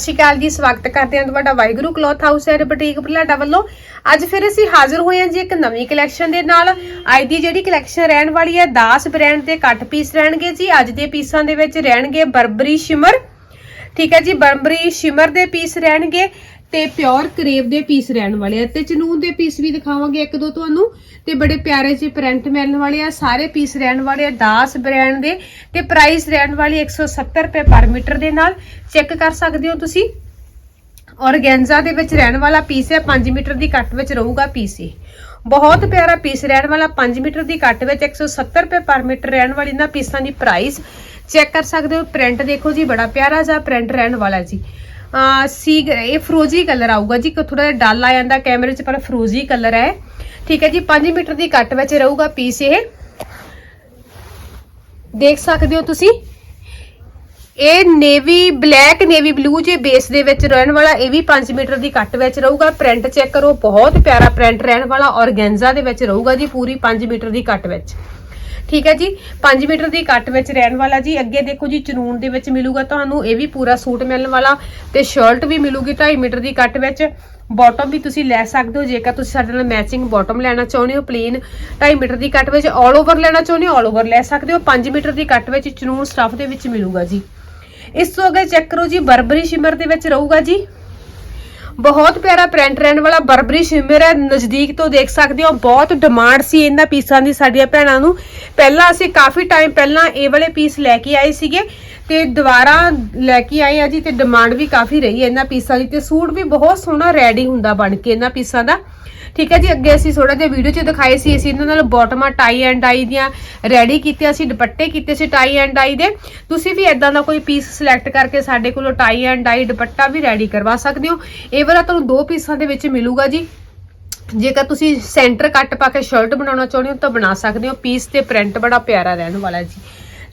ਸਤਿ ਸ਼੍ਰੀ ਅਕਾਲ ਜੀ, ਸਵਾਗਤ ਕਰਦੇ ਹਾਂ ਤੁਹਾਡਾ Waheguru cloth house and boutique Bulada ਵੱਲੋਂ। ਅੱਜ ਫਿਰ ਅਸੀਂ ਹਾਜ਼ਰ ਹੋਏ ਹਾਂ ਜੀ ਇੱਕ ਨਵੀਂ ਕਲੈਕਸ਼ਨ ਦੇ ਨਾਲ। ਅੱਜ ਦੀ ਜਿਹੜੀ ਕਲੈਕਸ਼ਨ ਰਹਿਣ ਵਾਲੀ ਹੈ, ਦਾਸ ਬ੍ਰਾਂਡ ਦੇ ਕੱਟ ਪੀਸ ਰਹਿਣਗੇ ਜੀ। ਅੱਜ ਦੇ ਪੀਸਾਂ ਦੇ ਵਿੱਚ ਰਹਿਣਗੇ ਬਰਬਰੀ ਸ਼ਿਮਰ। ਠੀਕ ਹੈ ਜੀ, ਬਰਬਰੀ ਸ਼ਿਮਰ ਦੇ ਪੀਸ ਰਹਿਣਗੇ। ਤੇ ਪਿਓਰ ਕਰੇਬ ਦੇ ਪੀਸ ਰਹਿਣ ਵਾਲੇ ਆ। ਤੇ ਚਨੂਨ ਦੇ ਪੀਸ ਵੀ ਦਿਖਾਵਾਂਗੇ ਇੱਕ ਦੋ ਤੁਹਾਨੂੰ। ਤੇ ਬੜੇ ਪਿਆਰੇ ਜਿਹੇ ਪ੍ਰਿੰਟ ਮਿਲਣ ਵਾਲੇ ਆ। ਸਾਰੇ ਪੀਸ ਰਹਿਣ ਵਾਲੇ ਆ, ਦਾਸ ਬ੍ਰਾਂਡ ਦੇ। ਤੇ ਪ੍ਰਾਈਸ ਰਹਿਣ ਵਾਲੀ 170 ਰੁਪਏ ਪਰ ਮੀਟਰ ਦੇ ਨਾਲ। ਚੈੱਕ ਕਰ ਸਕਦੇ ਹੋ ਤੁਸੀਂ। ਔਰਗੈਂਜ਼ਾ ਦੇ ਵਿੱਚ ਰਹਿਣ ਵਾਲਾ ਪੀਸ ਹੈ 5 ਮੀਟਰ ਦੀ ਕੱਟ ਵਿੱਚ ਰਹੂਗਾ ਪੀਸ ਇਹ। ਬਹੁਤ ਪਿਆਰਾ ਪੀਸ ਰਹਿਣ ਵਾਲਾ 5 ਮੀਟਰ ਦੀ ਕੱਟ ਵਿੱਚ 170 ਰੁਪਏ ਪਰ ਮੀਟਰ ਰਹਿਣ ਵਾਲੀ ਇਹਨਾਂ ਪੀਸਾਂ ਦੀ ਪ੍ਰਾਈਸ ਚੈੱਕ ਕਰ ਸਕਦੇ ਹੋ। ਪ੍ਰਿੰਟ ਦੇਖੋ ਜੀ, ਬੜਾ ਪਿਆਰਾ ਜਿਹਾ ਪ੍ਰਿੰਟ ਰਹਿਣ ਵਾਲਾ ਜੀ। ਸੀ ਇਹ ਫਰੋਜ਼ੀ ਕਲਰ ਆਊਗਾ ਜੀ ਥੋੜਾ ਜਿਹਾ ਡਲ ਆ ਜਾਂਦਾ ਕੈਮਰੇ 'ਚ, ਪਰ ਫਰੋਜ਼ੀ ਕਲਰ ਹੈ। ਠੀਕ ਹੈ ਜੀ 5 ਮੀਟਰ ਦੀ ਕੱਟ ਵਿੱਚ ਰਹੂਗਾ ਪੀਸ ਇਹ। ਦੇਖ ਸਕਦੇ ਹੋ ਤੁਸੀਂ? ਇਹ ਨੇਵੀ, ਬਲੈਕ ਨੇਵੀ ਬਲੂ ਜੇ ਬੇਸ ਦੇ ਵਿੱਚ ਰਹਿਣ ਵਾਲਾ, ਇਹ ਵੀ 5 ਮੀਟਰ ਦੀ ਕੱਟ ਵਿੱਚ ਰਹੂਗਾ। ਪ੍ਰਿੰਟ ਚੈੱਕ ਕਰੋ, ਬਹੁਤ ਪਿਆਰਾ ਪ੍ਰਿੰਟ ਰਹਿਣ ਵਾਲਾ ਔਰਗੈਂਜ਼ਾ ਦੇ ਵਿੱਚ ਰਹੂਗਾ ਜੀ, ਪੂਰੀ 5 ਮੀਟਰ ਦੀ ਕੱਟ ਵਿੱਚ। ਠੀਕ ਹੈ ਜੀ? 5 ਮੀਟਰ ਦੀ ਕੱਟ ਵਿੱਚ ਰਹਿਣ ਵਾਲਾ ਜੀ, ਅੱਗੇ ਦੇਖੋ ਜੀ, ਚਨੂਨ ਦੇ ਵਿੱਚ ਮਿਲੂਗਾ ਤੁਹਾਨੂੰ, ਇਹ ਵੀ ਪੂਰਾ ਸੂਟ ਮਿਲਣ ਵਾਲਾ ਤੇ ਸ਼ਰਟ ਵੀ ਮਿਲੂਗੀ 2.5 ਮੀਟਰ ਦੀ ਕੱਟ ਵਿੱਚ। ਬਾਟਮ ਵੀ ਤੁਸੀਂ ਲੈ ਸਕਦੇ ਹੋ, ਜੇਕਰ ਤੁਸੀਂ ਸਾਡੇ ਨਾਲ ਮੈਚਿੰਗ ਬਾਟਮ ਲੈਣਾ ਚਾਹੁੰਦੇ ਹੋ ਪਲੇਨ 2.5 ਮੀਟਰ ਦੀ ਕੱਟ ਵਿੱਚ ਆਲ ਓਵਰ ਲੈਣਾ ਚਾਹੁੰਦੇ ਹੋ ਆਲ ਓਵਰ ਲੈ ਸਕਦੇ ਹੋ। 5 ਮੀਟਰ ਦੀ ਕੱਟ ਵਿੱਚ ਚਨੂਨ ਸਟਫ ਦੇ ਵਿੱਚ ਮਿਲੂਗਾ ਜੀ। ਇਸ ਤੋਂ ਅੱਗੇ ਚੈੱਕ ਕਰੋ ਜੀ ਬਰਬਰੀ ਸ਼ਿਮਰ ਦੇ ਵਿੱਚ ਰਹੂਗਾ ਜੀ। ਬਹੁਤ ਪਿਆਰਾ ਪ੍ਰਿੰਟ ਰਹਿਣ ਵਾਲਾ ਬਰਬਰੀ ਸ਼ਿਮਰ ਹੈ, ਨਜ਼ਦੀਕ ਤੋਂ ਦੇਖ ਸਕਦੇ ਹੋ, ਬਹੁਤ ਡਿਮਾਂਡ ਸੀ ਇਹਨਾਂ ਪੀਸਾਂ ਦੀ ਸਾਡੀਆਂ ਭੈਣਾਂ ਨੂੰ। ਪਹਿਲਾਂ ਅਸੀਂ ਕਾਫੀ ਟਾਈਮ ਪਹਿਲਾਂ ਇਹ ਵਾਲੇ ਪੀਸ ਲੈ ਕੇ ਆਏ ਸੀਗੇ ਤੇ ਦੁਬਾਰਾ ਲੈ ਕੇ ਆਏ ਆ ਜੀ ਤੇ ਡਿਮਾਂਡ ਵੀ ਕਾਫੀ ਰਹੀ ਹੈ ਇਹਨਾਂ ਪੀਸਾਂ ਦੀ ਤੇ ਸੂਟ ਵੀ ਬਹੁਤ ਸੋਹਣਾ ਰੈਡੀ ਹੁੰਦਾ ਬਣ ਕੇ ਇਹਨਾਂ ਪੀਸਾਂ ਦਾ। ਠੀਕ ਹੈ ਜੀ, ਅੱਗੇ ਅਸੀਂ ਥੋੜਾ ਜਿਹਾ ਵੀਡੀਓ 'ਚ ਦਿਖਾਏ ਸੀ, ਅਸੀਂ ਇਹਨਾਂ ਨਾਲ ਬਾਟਮਾਂ ਟਾਈ ਐਂਡ ਡਾਈ ਦੀਆਂ ਰੈਡੀ ਕੀਤੀਆਂ ਅਸੀਂ ਦੁਪੱਟੇ ਕੀਤੇ ਸੀ ਟਾਈ ਐਂਡ ਡਾਈ ਦੇ। ਤੁਸੀਂ ਵੀ ਇਦਾਂ ਦਾ ਕੋਈ ਪੀਸ ਸਿਲੈਕਟ ਕਰਕੇ ਸਾਡੇ ਕੋਲੋਂ ਟਾਈ ਐਂਡ ਡਾਈ ਦੁਪੱਟਾ ਵੀ ਰੈਡੀ ਕਰਵਾ ਸਕਦੇ ਹੋ। ਇਹ ਵਾਲਾ ਤੁਹਾਨੂੰ ਦੋ ਪੀਸਾਂ ਦੇ ਵਿੱਚ ਮਿਲੂਗਾ ਜੀ। ਜੇਕਰ ਤੁਸੀਂ ਸੈਂਟਰ ਕੱਟ ਪਾ ਕੇ ਸ਼ਰਟ ਬਣਾਉਣਾ ਚਾਹੁੰਦੇ ਹੋ ਤਾਂ ਬਣਾ ਸਕਦੇ ਹੋ। ਪੀਸ ਤੇ ਪ੍ਰਿੰਟ ਬੜਾ ਪਿਆਰਾ ਰਹਿਣ ਵਾਲਾ ਜੀ।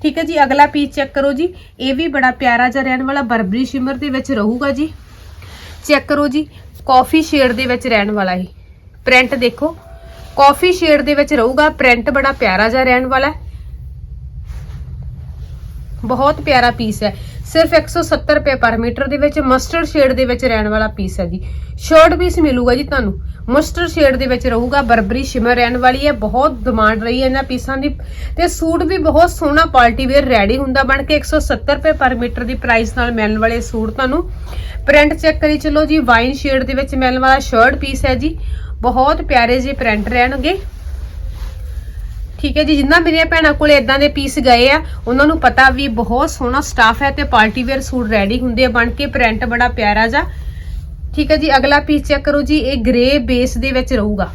ਠੀਕ ਹੈ ਜੀ, ਅਗਲਾ ਪੀਸ ਚੈੱਕ ਕਰੋ ਜੀ। ਇਹ ਵੀ ਬੜਾ ਪਿਆਰਾ ਜਿਹਾ ਰਹਿਣ ਵਾਲਾ ਬਰਬਰੀ ਸ਼ਿਮਰ ਦੇ ਵਿੱਚ ਰਹੂਗਾ ਜੀ। ਚੈੱਕ ਕਰੋ ਜੀ ਕਾਫੀ ਸ਼ੇਡ ਦੇ ਵਿੱਚ ਰਹਿਣ ਵਾਲਾ ਇਹ। ਪ੍ਰਿੰਟ ਦੇਖੋ। ਕਾਫੀ ਸ਼ੇਡ ਦੇ ਵਿੱਚ ਰਹੂਗਾ। ਪ੍ਰਿੰਟ ਬੜਾ ਪਿਆਰਾ ਜਿਹਾ ਰਹਿਣ ਵਾਲਾ ਹੈ। ਬਹੁਤ ਪਿਆਰਾ ਪੀਸ ਹੈ। ਸਿਰਫ 170 ਰੁਪਏ ਪਰ ਮੀਟਰ ਦੇ ਵਿੱਚ ਮਸਟਰਡ ਸ਼ੇਡ ਦੇ ਵਿੱਚ ਰਹਿਣ ਵਾਲਾ ਪੀਸ ਹੈ ਜੀ। ਸ਼ਰਟ ਪੀਸ ਮਿਲੂਗਾ ਜੀ ਤੁਹਾਨੂੰ। ਮਸਟਰਡ ਸ਼ੇਡ ਦੇ ਵਿੱਚ ਰਹੂਗਾ। ਬਰਬਰੀ ਸ਼ਿਮਰ ਰਹਿਣ ਵਾਲੀ ਹੈ। ਬਹੁਤ ਡਿਮਾਂਡ ਰਹੀ ਹੈ ਇਹਨਾਂ ਪੀਸਾਂ ਦੀ। ਤੇ ਸੂਟ ਵੀ ਬਹੁਤ ਸੋਹਣਾ ਪਾਰਟੀ ਵੇਅਰ ਰੈਡੀ ਹੁੰਦਾ ਬਣ ਕੇ 170 ਰੁਪਏ ਪਰ ਮੀਟਰ ਦੀ ਪ੍ਰਾਈਸ ਨਾਲ ਮਿਲਣ ਵਾਲੇ ਸੂਟ ਤੁਹਾਨੂੰ। ਪ੍ਰਿੰਟ ਚੈੱਕ ਕਰੀ ਚਲੋ ਜੀ। ਵਾਈਨ ਸ਼ੇਡ ਦੇ ਵਿੱਚ ਮਿਲਣ ਵਾਲਾ ਸ਼ਰਟ ਪੀਸ ਹੈ ਜੀ। ਬਹੁਤ ਪਿਆਰੇ ਜਿਹੇ ਪ੍ਰਿੰਟ ਰਹਿਣਗੇ। ਠੀਕ ਹੈ ਜੀ, ਜਿੰਨਾ ਮੇਰੀਆਂ ਭੈਣਾਂ ਕੋਲ ਇਦਾਂ ਦੇ ਪੀਸ ਗਏ ਆ, ਉਹਨਾਂ ਨੂੰ ਪਤਾ ਵੀ ਬਹੁਤ ਸੋਹਣਾ ਸਟਾਫ ਹੈ ਤੇ ਪਾਰਟੀ ਵੇਅਰ ਸੂਟ ਰੈਡੀ ਹੁੰਦੇ ਆ, ਬਣ ਕੇ ਪ੍ਰਿੰਟ ਬੜਾ ਪਿਆਰਾ ਜਾ ਠੀਕ ਹੈ ਜੀ, ਅਗਲਾ ਪੀਸ ਚੈੱਕ ਕਰੋ ਜੀ, ਇਹ ਗ੍ਰੇ ਬੇਸ ਦੇ ਵਿੱਚ ਰਹੂਗਾ।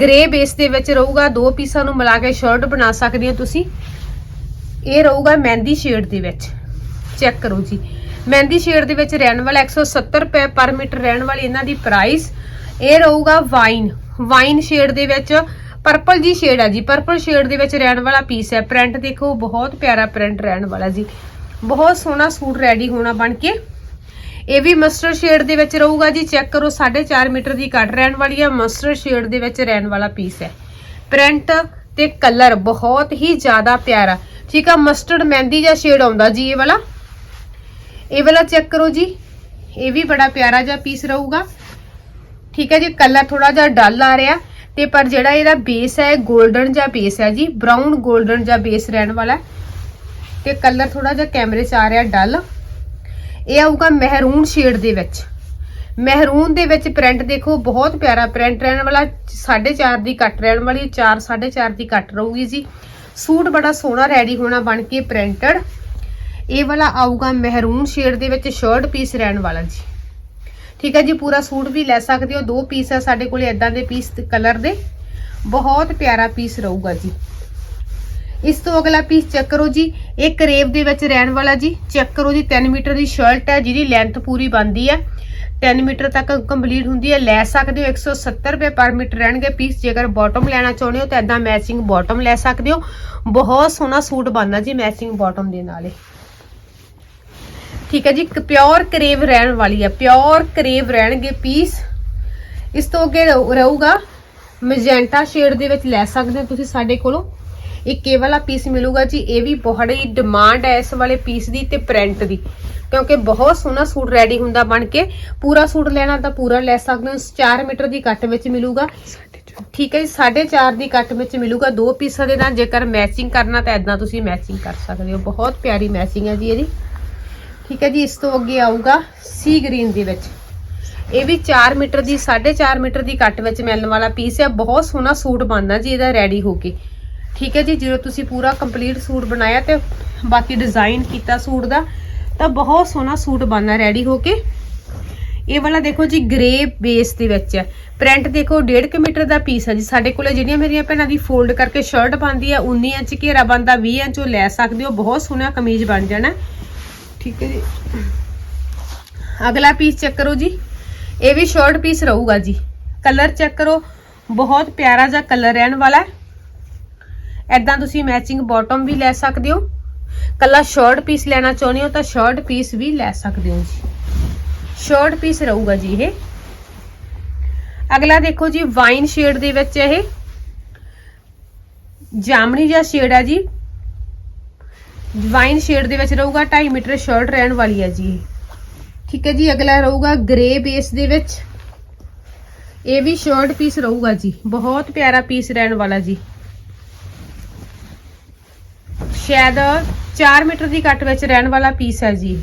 ਗ੍ਰੇ ਬੇਸ ਦੇ ਵਿੱਚ ਰਹੂਗਾ, ਦੋ ਪੀਸਾਂ ਨੂੰ ਮਿਲਾ ਕੇ ਸ਼ਰਟ ਬਣਾ ਸਕਦੇ ਹੋ ਤੁਸੀਂ। ਇਹ ਰਹੂਗਾ ਮਹਿੰਦੀ ਸ਼ੇਡ ਦੇ ਵਿੱਚ। ਚੈੱਕ ਕਰੋ ਜੀ। ਮਹਿੰਦੀ ਸ਼ੇਡ ਦੇ ਵਿੱਚ ਰਹਿਣ ਵਾਲਾ 170 ਰੁਪਏ ਪਰ ਮੀਟਰ ਰਹਿਣ ਵਾਲੀ ਇਹਨਾਂ ਦੀ ਪ੍ਰਾਈਸ ਇਹ ਰਹੂਗਾ ਵਾਈਨ। ਵਾਈਨ ਸ਼ੇਡ ਦੇ ਵਿੱਚ, ਪਰਪਲ ਜੀ ਸ਼ੇਡ ਹੈ ਜੀ। ਪਰਪਲ ਸ਼ੇਡ ਦੇ ਵਿੱਚ ਰਹਿਣ ਵਾਲਾ ਪੀਸ ਹੈ। ਪ੍ਰਿੰਟ ਦੇਖੋ, ਬਹੁਤ ਪਿਆਰਾ ਪ੍ਰਿੰਟ ਰਹਿਣ ਵਾਲਾ ਜੀ। ਬਹੁਤ ਸੋਹਣਾ ਸੂਟ ਰੈਡੀ ਹੋਣਾ ਬਣ ਕੇ। ਇਹ ਵੀ ਮਸਟਰਡ ਸ਼ੇਡ ਦੇ ਵਿੱਚ ਰਹੂਗਾ ਜੀ। ਚੈੱਕ ਕਰੋ 4.5 ਮੀਟਰ ਦੀ ਕੱਟ ਰਹਿਣ ਵਾਲੀ ਹੈ ਮਸਟਰਡ ਸ਼ੇਡ ਦੇ ਵਿੱਚ ਰਹਿਣ ਵਾਲਾ ਪੀਸ ਹੈ। ਪ੍ਰਿੰਟ ਤੇ ਕਲਰ ਬਹੁਤ ਹੀ ਜ਼ਿਆਦਾ ਪਿਆਰਾ। ਠੀਕ ਆ ਮਸਟਰਡ ਮਹਿੰਦੀ ਜਿਹਾ ਸ਼ੇਡ ਆਉਂਦਾ ਜੀ ਇਹ ਵਾਲਾ। ਇਹ ਵਾਲਾ ਚੈੱਕ ਕਰੋ ਜੀ। ਇਹ ਵੀ ਬੜਾ ਪਿਆਰਾ ਜਿਹਾ ਪੀਸ ਰਹੂਗਾ। ਠੀਕ ਹੈ ਜੀ, ਕਲਰ ਥੋੜਾ ਜਿਹਾ ਡਲ ਆ ਰਿਹਾ ਤੇ ਪਰ ਜਿਹੜਾ ਇਹਦਾ ਬੇਸ ਹੈ 골ਡਨ ਜਾਂ ਬੇਸ ਹੈ ਜੀ ਬ੍ਰਾਊਨ 골ਡਨ ਜਾਂ ਬੇਸ ਰਹਿਣ ਵਾਲਾ ਹੈ। ਤੇ ਕਲਰ ਥੋੜਾ ਜਿਹਾ ਕੈਮਰੇ 'ਚ ਆ ਰਿਹਾ ਡਲ। ਇਹ ਆਊਗਾ ਮਹਿਰੂਨ ਸ਼ੇਡ ਦੇ ਵਿੱਚ। ਮਹਿਰੂਨ ਦੇ ਵਿੱਚ ਪ੍ਰਿੰਟ ਦੇਖੋ, ਬਹੁਤ ਪਿਆਰਾ ਪ੍ਰਿੰਟ ਰਹਿਣ ਵਾਲਾ 4.5 ਦੀ ਕੱਟ ਰਹਿਣ ਵਾਲੀ 4 4.5 ਦੀ ਕੱਟ ਰਹੂਗੀ ਜੀ। ਸੂਟ ਬੜਾ ਸੋਹਣਾ ਰੈਡੀ ਹੋਣਾ ਬਣ ਕੇ ਪ੍ਰਿੰਟਡ ਇਹ ਵਾਲਾ ਆਊਗਾ ਮਹਿਰੂਨ ਸ਼ੇਡ ਦੇ ਵਿੱਚ ਸ਼ਰਟ ਪੀਸ ਰਹਿਣ ਵਾਲਾ ਜੀ। ਠੀਕ ਹੈ ਜੀ, ਪੂਰਾ ਸੂਟ ਵੀ ਲੈ ਸਕਦੇ ਹੋ। ਦੋ ਪੀਸ ਆ ਸਾਡੇ ਕੋਲੇ ਇਦਾਂ ਦੇ ਪੀਸ ਕਲਰ ਦੇ। ਬਹੁਤ ਪਿਆਰਾ ਪੀਸ ਰਹੂਗਾ ਜੀ। ਇਸ ਤੋਂ ਅਗਲਾ ਪੀਸ ਚੈੱਕ ਕਰੋ ਜੀ। ਇਹ ਕਰੇਵ ਦੇ ਵਿੱਚ ਰਹਿਣ ਵਾਲਾ ਜੀ। ਚੈੱਕ ਕਰੋ ਜੀ 3 ਮੀਟਰ ਦੀ ਸ਼ਰਟ ਹੈ ਜਿਹਦੀ ਲੈਂਥ ਪੂਰੀ ਬਣਦੀ ਹੈ। 3 ਮੀਟਰ ਤੱਕ ਕੰਪਲੀਟ ਹੁੰਦੀ ਹੈ। ਲੈ ਸਕਦੇ ਹੋ 170 ਰੁਪਏ ਪਰ ਮੀਟਰ ਰਹਿਣਗੇ ਪੀਸ ਜੇਕਰ ਬਾਟਮ ਲੈਣਾ ਚਾਹੁੰਦੇ ਹੋ ਤਾਂ ਇਦਾਂ ਮੈਚਿੰਗ ਬਾਟਮ ਲੈ ਸਕਦੇ ਹੋ। ਬਹੁਤ ਸੋਹਣਾ ਸੂਟ ਬਣਦਾ ਜੀ ਮੈਚਿੰਗ ਬਾਟਮ ਦੇ ਨਾਲ। ਇਹ ਠੀਕ ਹੈ ਜੀ ਪਿਓਰ ਕਰੇਵ ਰਹਿਣ ਵਾਲੀ ਹੈ। ਪਿਓਰ ਕਰੇਵ ਰਹਿਣਗੇ ਪੀਸ ਇਸ ਤੋਂ ਅੱਗੇ ਰਹੂ- ਰਹੂਗਾ ਮੈਜੈਂਟਾ ਸ਼ੇਡ ਦੇ ਵਿੱਚ ਲੈ ਸਕਦੇ ਹੋ ਤੁਸੀਂ ਸਾਡੇ ਕੋਲੋਂ। ਇੱਕ ਇਹ ਵਾਲਾ ਪੀਸ ਮਿਲੂਗਾ ਜੀ, ਇਹ ਵੀ ਬਹੁਤ ਹੀ ਡਿਮਾਂਡ ਹੈ ਇਸ ਵਾਲੇ ਪੀਸ ਦੀ ਤੇ ਪ੍ਰਿੰਟ ਦੀ। ਕਿਉਂਕਿ ਬਹੁਤ ਸੋਹਣਾ ਸੂਟ ਰੈਡੀ ਹੁੰਦਾ ਬਣ ਕੇ। ਪੂਰਾ ਸੂਟ ਲੈਣਾ ਤਾਂ ਪੂਰਾ ਲੈ ਸਕਦੇ ਹੋ 4 ਮੀਟਰ ਦੀ ਕੱਟ ਵਿੱਚ ਮਿਲੂਗਾ। ਠੀਕ ਹੈ ਜੀ 4.5 ਦੀ ਕੱਟ ਵਿੱਚ ਮਿਲੂਗਾ ਦੋ ਪੀਸਾਂ ਦੇ ਨਾਲ। ਜੇਕਰ ਮੈਚਿੰਗ ਕਰਨਾ ਤਾਂ ਇਦਾਂ ਤੁਸੀਂ ਮੈਚਿੰਗ ਕਰ ਸਕਦੇ ਹੋ। ਬਹੁਤ ਪਿਆਰੀ ਮੈਚਿੰਗ ਹੈ ਜੀ ਇਹਦੀ। ਠੀਕ ਹੈ ਜੀ, ਇਸ ਤੋਂ ਅੱਗੇ ਆਊਗਾ ਸੀ ਗ੍ਰੀਨ ਦੇ ਵਿੱਚ। ਇਹ ਵੀ 4 ਮੀਟਰ ਦੀ 4.5 ਮੀਟਰ ਦੀ ਕੱਟ ਵਿੱਚ ਮਿਲਣ ਵਾਲਾ ਪੀਸ ਹੈ। ਬਹੁਤ ਸੋਹਣਾ ਸੂਟ ਬਣਦਾ ਜੀ, ਇਹਦਾ ਰੈਡੀ ਹੋ ਕੇ। ਠੀਕ ਹੈ ਜੀ, ਜਦੋਂ ਤੁਸੀਂ ਪੂਰਾ ਕੰਪਲੀਟ ਸੂਟ ਬਣਾਇਆ ਤੇ ਬਾਕੀ ਡਿਜ਼ਾਈਨ ਕੀਤਾ ਸੂਟ ਦਾ, ਤਾਂ ਬਹੁਤ ਸੋਹਣਾ ਸੂਟ ਬਣਦਾ ਰੈਡੀ ਹੋ ਕੇ। ਇਹ ਵਾਲਾ ਦੇਖੋ ਜੀ ਗ੍ਰੇ ਬੇਸ ਦੇ ਵਿੱਚ ਹੈ। ਪ੍ਰਿੰਟ ਦੇਖੋ 1.5 ਮੀਟਰ ਦਾ ਪੀਸ ਹੈ ਜੀ। ਸਾਡੇ ਕੋਲੇ ਜਿਹੜੀਆਂ ਮੇਰੀਆਂ ਭੈਣਾਂ ਦੀ ਫੋਲਡ ਕਰਕੇ ਸ਼ਰਟ ਬਣਦੀ ਹੈ 19 ਇੰਚ ਘੇਰਾ ਬਣਦਾ 20 ਇੰਚ ਉਹ ਲੈ ਸਕਦੇ ਹੋ। ਬਹੁਤ ਸੋਹਣਾ ਕਮੀਜ਼ ਬਣ ਜਾਣਾ। ਠੀਕ ਹੈ ਜੀ। ਅਗਲਾ ਪੀਸ ਚੈੱਕ ਕਰੋ ਜੀ। ਇਹ ਵੀ ਸ਼ਾਰਟ ਪੀਸ ਰਹੂਗਾ ਜੀ। ਕਲਰ ਚੈੱਕ ਕਰੋ। ਬਹੁਤ ਪਿਆਰਾ ਜਿਹਾ ਕਲਰ ਰਹਿਣ ਵਾਲਾ ਹੈ। ਐਦਾਂ ਤੁਸੀਂ ਮੈਚਿੰਗ ਬਾਟਮ ਵੀ ਲੈ ਸਕਦੇ ਹੋ। ਕੱਲਾ ਸ਼ਾਰਟ ਪੀਸ ਲੈਣਾ ਚਾਹੁੰਦੇ ਹੋ ਤਾਂ ਸ਼ਾਰਟ ਪੀਸ ਵੀ ਲੈ ਸਕਦੇ ਹੋ ਜੀ। ਸ਼ਾਰਟ ਪੀਸ ਰਹੂਗਾ ਜੀ ਇਹ। ਅਗਲਾ ਦੇਖੋ ਜੀ ਵਾਈਨ ਸ਼ੇਡ ਦੇ ਵਿੱਚ ਇਹ। ਜਾਮਣੀ ਜਿਹਾ ਸ਼ੇਡ ਹੈ ਜੀ। ਵਾਈਨ ਸ਼ੇਡ ਦੇ ਵਿੱਚ ਰਹੂਗਾ 2.5 ਮੀਟਰ ਸ਼ਰਟ ਰਹਿਣ ਵਾਲੀ ਹੈ ਜੀ ਠੀਕ ਹੈ ਜੀ, ਅਗਲਾ ਰਹੂਗਾ ਗ੍ਰੇ ਬੇਸ ਦੇ ਵਿੱਚ। ਇਹ ਵੀ ਸ਼ਰਟ ਪੀਸ ਰਹੂਗਾ ਜੀ, ਬਹੁਤ ਪਿਆਰਾ ਪੀਸ ਰਹਿਣ ਵਾਲਾ ਜੀ। ਸ਼ਾਇਦ 4 ਮੀਟਰ ਦੀ ਕੱਟ ਵਿੱਚ ਰਹਿਣ ਵਾਲਾ ਪੀਸ ਹੈ ਜੀ।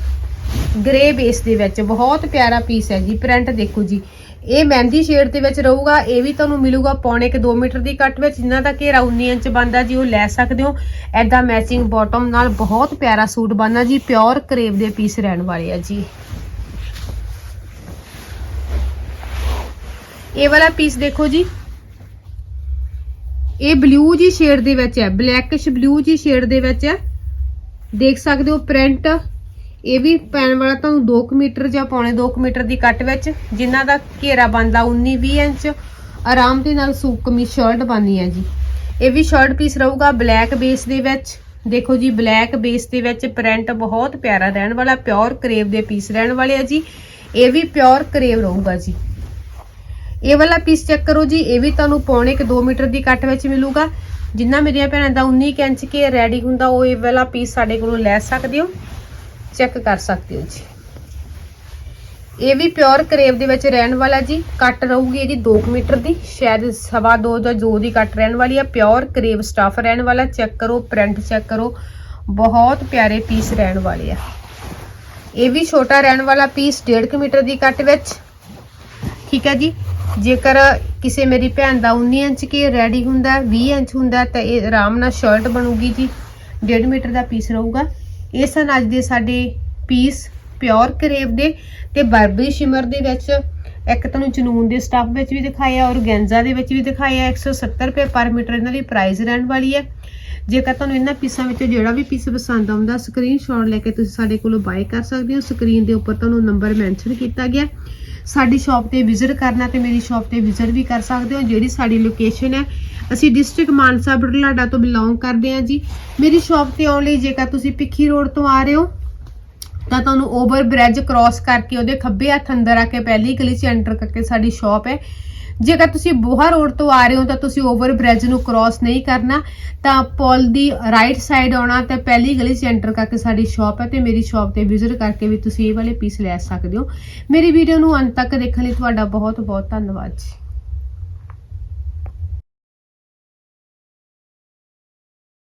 ਗ੍ਰੇ ਬੇਸ ਦੇ ਵਿੱਚ ਬਹੁਤ ਪਿਆਰਾ ਪੀਸ ਹੈ ਜੀ ਪ੍ਰਿੰਟ ਦੇਖੋ ਜੀ। ਇਹ ਮਹਿੰਦੀ ਸ਼ੇਡ ਦੇ ਵਿੱਚ ਰਹੂਗਾ, ਇਹ ਵੀ ਤੁਹਾਨੂੰ ਮਿਲੂਗਾ ਪੌਣੇ ਕਿ 2 ਮੀਟਰ ਦੀ ਕੱਟ ਵਿੱਚ ਜਿਨ੍ਹਾਂ ਦਾ ਘੇਰਾ 19 ਇੰਚ ਬਣਦਾ ਜੀ, ਉਹ ਲੈ ਸਕਦੇ ਹੋ। ਐਦਾਂ ਮੈਚਿੰਗ ਬਾਟਮ ਨਾਲ ਬਹੁਤ ਪਿਆਰਾ ਸੂਟ ਬਣਦਾ ਜੀ ਪਿਓਰ ਕਰੇਵ ਦੇ ਪੀਸ ਰਹਿਣ ਵਾਲੇ ਆ ਜੀ। ਇਹ ਵਾਲਾ ਪੀਸ ਦੇਖੋ ਜੀ। ਇਹ ਬਲੂ ਜੀ ਸ਼ੇਡ ਦੇ ਵਿੱਚ ਹੈ ਬਲੈਕਿਸ਼ ਬਲੂ ਜੀ ਸ਼ੇਡ ਦੇ ਵਿੱਚ ਹੈ। ਦੇਖ ਸਕਦੇ ਹੋ ਪ੍ਰਿੰਟ ਇਹ ਵੀ ਪੈਣ ਵਾਲਾ ਤੁਹਾਨੂੰ 2 ਮੀਟਰ ਜਾਂ ਪੌਣੇ 2 ਮੀਟਰ ਦੀ ਕੱਟ ਵਿੱਚ, ਜਿਨ੍ਹਾਂ ਦਾ ਘੇਰਾ ਬਣਦਾ 19 20 ਇੰਚ, ਆਰਾਮ ਦੇ ਨਾਲ ਸੂਟ ਕਮੀਜ਼ ਸ਼ਰਟ ਬਣਦੀ ਹੈ ਜੀ। ਇਹ ਵੀ ਸ਼ਰਟ ਪੀਸ ਰਹੂਗਾ ਬਲੈਕ ਬੇਸ ਦੇ ਵਿੱਚ। ਦੇਖੋ ਜੀ, ਬਲੈਕ ਬੇਸ ਦੇ ਵਿੱਚ ਪ੍ਰਿੰਟ ਬਹੁਤ ਪਿਆਰਾ ਰਹਿਣ ਵਾਲਾ, ਪਿਓਰ ਕਰੇਵ ਦੇ ਪੀਸ ਰਹਿਣ ਵਾਲੇ ਆ ਜੀ। ਇਹ ਵੀ ਪਿਓਰ ਕਰੇਵ ਰਹੂਗਾ ਜੀ। ਇਹ ਵਾਲਾ ਪੀਸ ਚੈੱਕ ਕਰੋ ਜੀ, ਇਹ ਵੀ ਤੁਹਾਨੂੰ ਪੌਣੇ ਕਿ 2 ਮੀਟਰ ਦੀ ਕੱਟ ਵਿੱਚ ਮਿਲੂਗਾ। ਜਿੰਨਾ ਮੇਰੀਆਂ ਭੈਣਾਂ ਦਾ 19 ਕੁ ਇੰਚ ਕੇ ਰੈਡੀ ਹੁੰਦਾ, ਉਹ ਇਹ ਵਾਲਾ ਪੀਸ ਸਾਡੇ ਕੋਲੋਂ ਲੈ ਸਕਦੇ ਹੋ। ਚੈੱਕ ਕਰ ਸਕਦੇ ਹੋ ਜੀ। ਇਹ ਵੀ ਪਿਓਰ ਕਰੇਵ ਦੇ ਵਿੱਚ ਰਹਿਣ ਵਾਲਾ ਜੀ, ਕੱਟ ਰਹੂਗੀ ਇਹਦੀ 2 ਮੀਟਰ ਦੀ, ਸ਼ਾਇਦ ਸਵਾ 2 ਜਾਂ 2 ਦੀ ਕੱਟ ਰਹਿਣ ਵਾਲੀ ਆ। ਪਿਓਰ ਕਰੇਵ ਸਟਫ ਰਹਿਣ ਵਾਲਾ, ਚੈੱਕ ਕਰੋ, ਪ੍ਰਿੰਟ ਚੈੱਕ ਕਰੋ, ਬਹੁਤ ਪਿਆਰੇ ਪੀਸ ਰਹਿਣ ਵਾਲੇ ਆ। ਇਹ ਵੀ ਛੋਟਾ ਰਹਿਣ ਵਾਲਾ ਪੀਸ 1.5 ਮੀਟਰ ਦੀ ਕੱਟ ਵਿੱਚ। ਠੀਕ ਹੈ ਜੀ। ਜੇਕਰ ਕਿਸੇ ਮੇਰੀ ਭੈਣ ਦਾ 19 ਇੰਚ ਕੇ ਰੈਡੀ ਹੁੰਦਾ 20 ਇੰਚ ਹੁੰਦਾ, ਤਾਂ ਇਹ ਆਰਾਮ ਨਾਲ ਸ਼ਰਟ ਬਣੂਗੀ ਜੀ। 1.5 ਮੀਟਰ ਦਾ ਪੀਸ ਰਹੂਗਾ। ਇਹ ਸਨ ਅੱਜ ਦੇ ਸਾਡੇ ਪੀਸ ਪਿਓਰ ਕਰੇਵ ਦੇ ਤੇ ਬਰਬਰੀ ਸ਼ਿਮਰ ਦੇ ਵਿੱਚ ਇੱਕ ਤੁਹਾਨੂੰ ਜਨੂਨ ਦੇ ਸਟਫ ਵਿੱਚ ਵੀ ਦਿਖਾਇਆ ਔਰ ਗੈਂਜ਼ਾ ਦੇ ਵਿੱਚ ਵੀ ਦਿਖਾਇਆ 170 ਰੁਪਏ ਪਰ ਮੀਟਰ। ਇਹਨਾਂ ਦੀ ਪ੍ਰਾਈਸ ਰਹਿਣ ਵਾਲੀ ਹੈ। ਜੇਕਰ ਤੁਹਾਨੂੰ ਇਹਨਾਂ ਪੀਸਾਂ ਵਿੱਚੋਂ ਜਿਹੜਾ ਵੀ ਪੀਸ ਪਸੰਦ ਆਉਂਦਾ ਸਕਰੀਨਸ਼ਾਟ ਲੈ ਕੇ ਤੁਸੀਂ ਸਾਡੇ ਕੋਲੋਂ ਬਾਏ ਕਰ ਸਕਦੇ ਹੋ। ਸਕਰੀਨ ਦੇ ਉੱਪਰ ਤੁਹਾਨੂੰ ਨੰਬਰ ਮੈਂਸ਼ਨ ਕੀਤਾ ਗਿਆ। ਸਾਡੀ ਸ਼ਾਪ ਤੇ ਵਿਜ਼ਿਟ ਕਰਨਾ ਤੇ ਮੇਰੀ ਸ਼ਾਪ ਤੇ ਵਿਜ਼ਿਟ ਵੀ ਕਰ ਸਕਦੇ ਹੋ, ਜਿਹੜੀ ਸਾਡੀ ਲੋਕੇਸ਼ਨ ਹੈ। ਅਸੀਂ ਡਿਸਟ੍ਰਿਕਟ ਮਾਨਸਾ ਬਰਲਾਡਾ ਤੋਂ ਬਿਲੋਂਗ ਕਰਦੇ ਹਾਂ ਜੀ। ਮੇਰੀ ਸ਼ਾਪ ਤੇ ਆਉਣ ਲਈ ਜੇਕਰ ਤੁਸੀਂ ਪਿੱਖੀ ਰੋਡ ਤੋਂ ਆ ਰਹੇ ਹੋ, ਤਾਂ ਤੁਹਾਨੂੰ ਓਵਰ ਬ੍ਰਿਜ ਕ੍ਰਾਸ ਕਰਕੇ ਉਹਦੇ ਖੱਬੇ ਹੱਥ ਅੰਦਰ ਆ ਕੇ ਪਹਿਲੀ ਗਲੀ 'ਚ ਐਂਟਰ ਕਰਕੇ ਸਾਡੀ ਸ਼ਾਪ ਹੈ। ਜੇਕਰ ਤੁਸੀਂ ਬੋਹਾ ਰੋਡ ਤੋਂ ਆ ਰਹੇ ਹੋ ਤਾਂ ਤੁਸੀਂ ਓਵਰ ਬ੍ਰਿਜ ਨੂੰ ਕ੍ਰਾਸ ਨਹੀਂ ਕਰਨਾ, ਤਾਂ ਪੁਲ ਦੀ ਰਾਈਟ ਸਾਈਡ ਆਉਣਾ ਤੇ ਪਹਿਲੀ ਗਲੀ 'ਚ ਐਂਟਰ ਕਰਕੇ ਸਾਡੀ ਸ਼ਾਪ ਹੈ ਤੇ ਮੇਰੀ ਸ਼ਾਪ ਤੇ ਵਿਜ਼ਿਟ ਕਰਕੇ ਵੀ ਤੁਸੀਂ ਇਹ ਵਾਲੇ ਪੀਸ ਲੈ ਸਕਦੇ ਹੋ। ਮੇਰੀ ਵੀਡੀਓ ਨੂੰ ਅੰਤ ਤੱਕ ਦੇਖਣ ਲਈ ਤੁਹਾਡਾ ਬਹੁਤ ਬਹੁਤ ਧੰਨਵਾਦ ਜੀ।